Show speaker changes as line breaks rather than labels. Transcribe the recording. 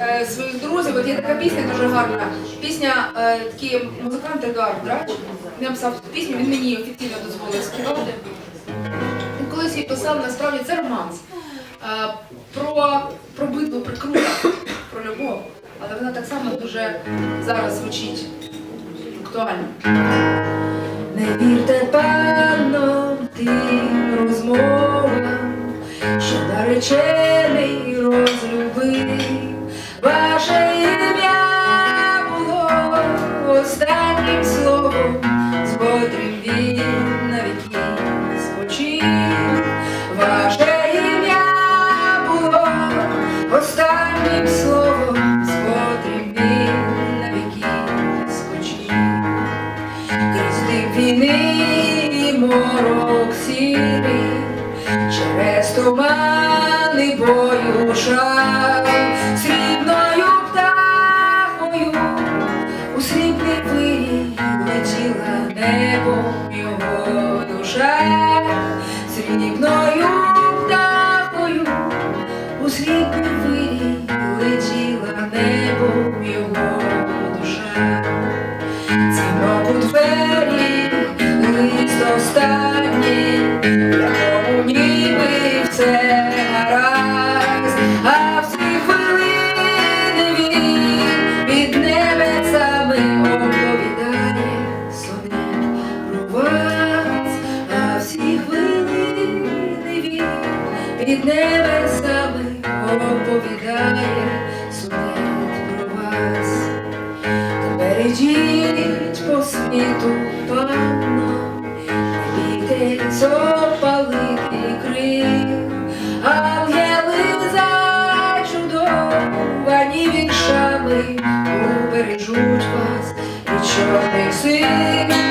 е, своїх друзів. От є така пісня дуже гарна. Пісня е, такий музикант Едуард Драч. Він написав цю пісню, він мені офіційно дозволив співати. Він колись її писав, насправді це романс. Е, про, про битву, про крутах, про любов. Але вона так само дуже зараз звучить актуально. Не вірте, панно, тим розмовам, що наречений війни морок сірий, через тумани бою шаг, срібною птахою у срібний вирій летіла небом його душа, срібною птахою у срібний вирій летіла а в хвилини він під небесами оповідає сонет про вас, а всі хвилини він під небесами оповідає сонет про вас. Тепер ідіть по світу, від чорних